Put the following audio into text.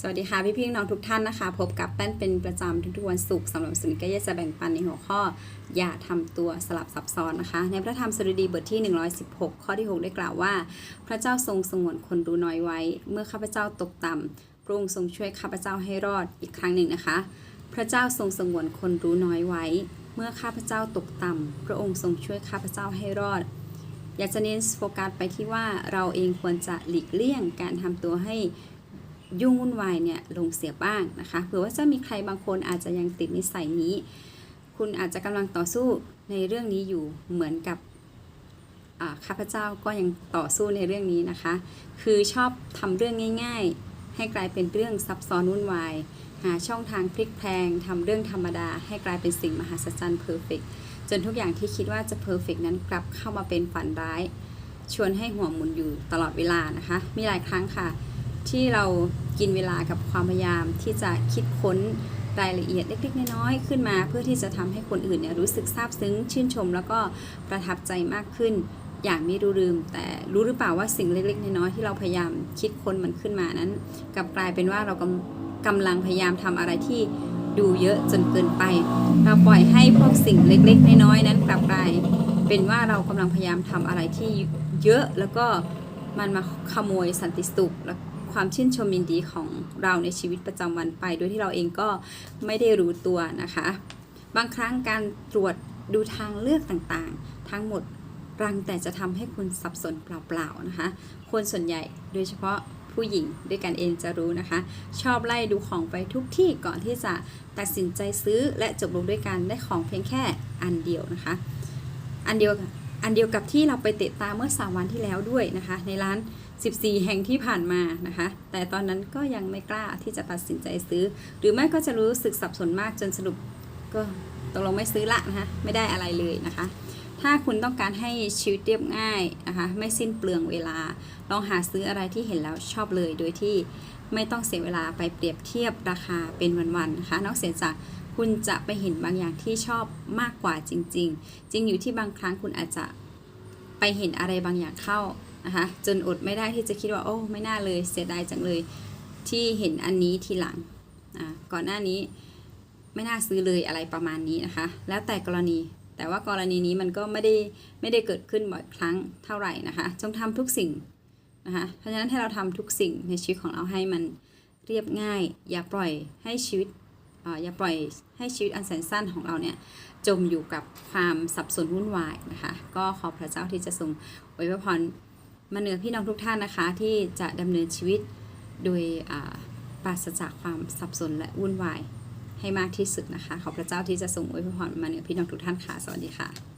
สวัสดีค่ะพี่พี่น้องทุกท่านนะคะ พบกับแป้นเป็นประจำทุกๆวันศุกร์สำหรับสุนิกายจะแบ่งปันในหัวข้อ อย่าทำตัวสลับซับซ้อนนะคะ ในพระธรรมสดุดีบทที่ 116 ข้อที่ 6 ได้กล่าวว่า พระเจ้าทรงสงวนคนรู้น้อยไว้ เมื่อข้าพเจ้าตกต่ำพระองค์ทรงช่วยข้าพเจ้าให้รอดอีกครั้งหนึ่งนะคะ พระเจ้าทรงสงวนคนรู้น้อยไว้ เมื่อข้าพเจ้าตกต่ำพระองค์ทรงช่วยข้าพเจ้าให้รอดอยากจะเน้นโฟกัสไปที่ว่าเราเองควรจะหลีกเลี่ยงการทำตัวให้ ยุ่งวุ่นวายเนี่ยลงเสียบ้างนะคะเผื่อว่าจะมีใครบางคนอาจจะยังติดนิสัยนี้ คุณอาจจะกำลังต่อสู้ในเรื่องนี้อยู่เหมือนกับข้าพเจ้าก็ยังต่อสู้ในเรื่องนี้นะคะ คือชอบทำเรื่องง่าย ๆ ให้กลายเป็นเรื่องซับซ้อนวุ่นวาย หาช่องทางพลิกแพลงทำเรื่องธรรมดา ให้กลายเป็นสิ่งมหัศจรรย์เพอร์เฟกจนทุกอย่างที่คิดว่าจะเพอร์เฟกนั้นกลับเข้ามาเป็นฝันร้าย ชวนให้หัวหมุนอยู่ตลอดเวลานะคะ มีหลายครั้งค่ะ ที่เรากินเวลากับความพยายามที่จะคิดค้นรายละเอียดเล็กๆน้อยๆขึ้นมา เพื่อที่จะทำให้คนอื่นเนี่ยรู้สึกซาบซึ้ง ชื่นชม แล้วก็ประทับใจมากขึ้น อย่างไม่รู้ลืม แต่รู้หรือเปล่าว่าสิ่งเล็กๆน้อยๆที่เราพยายามคิดค้นมันขึ้นมานั้นกลับกลายเป็นว่าเรากำกำลังพยายามทำอะไรที่ดูเยอะจนเกินไป เราปล่อยให้พวกสิ่งเล็กๆน้อยๆนั้นกลับกลายเป็นว่าเรากำลังพยายามทำอะไรที่เยอะแล้วก็มันมาขโมยสันติสุขและ ความชื่นชมยินดีของเราในชีวิตประจำวันไป โดยที่เราเองก็ไม่ได้รู้ตัวนะคะ บางครั้งการตรวจดูทางเลือกต่างๆ ทั้งหมดรังแต่จะทำให้คุณสับสนเปล่าๆนะคะ คนส่วนใหญ่โดยเฉพาะผู้หญิงด้วยกันเองจะรู้นะคะ ชอบไล่ดูของไปทุกที่ก่อนที่จะตัดสินใจซื้อและจบลงด้วยการได้ของเพียงแค่อันเดียวนะคะ อันเดียว อันเดียวกับที่เราไปเตะตาเมื่อ 3 วันที่แล้วด้วยนะคะ ในร้าน 14 แห่งที่ผ่านมานะคะ แต่ตอนนั้นก็ยังไม่กล้าที่จะตัดสินใจซื้อ หรือไม่ก็จะรู้สึกสับสนมากจนสรุปก็ตกลงไม่ซื้อละนะคะ ไม่ได้อะไรเลยนะคะ ถ้าคุณต้องการให้ชีวิตเรียบง่ายนะคะ ไม่สิ้นเปลืองเวลา ลองหาซื้ออะไรที่เห็นแล้วชอบเลยโดยที่ ไม่ต้องเสียเวลาไปเปรียบเทียบราคาเป็นวันๆนะคะนอกเสียจากคุณจะไปเห็นบางอย่างที่ชอบมากกว่าจริง ๆ จริงอยู่ที่บางครั้งคุณอาจจะไปเห็นอะไรบางอย่างเข้านะคะจนอดไม่ได้ที่จะคิดว่าโอ้ไม่น่าเลยเสียดายจังเลยที่เห็นอันนี้ทีหลังอ่าก่อนหน้านี้ไม่น่าซื้อเลยอะไรประมาณนี้นะคะ แล้วแต่กรณีแต่ว่ากรณีนี้มันก็ไม่ได้ไม่ได้เกิดขึ้นบ่อยครั้งเท่าไหร่นะคะ จงทำทุกสิ่ง นะคะเพราะฉะนั้นให้เราทำทุกสิ่งในชีวิตของเราให้มันเรียบง่าย อย่าปล่อยให้ชีวิตออย่าปล่อยให้ชีวิตอันแสนสั้นของเราเนี่ยจมอยู่กับความสับสนวุ่นวายนะคะก็ขอพระเจ้าที่จะทรงอวยพรมาเหนือพี่น้องทุกท่านนะคะ ที่จะดำเนินชีวิตโดยปราศจากความสับสนและวุ่นวายให้มากที่สุดนะคะ ขอพระเจ้าที่จะทรงอวยพรมาเหนือพี่น้องทุกท่านค่ะ สวัสดีค่ะ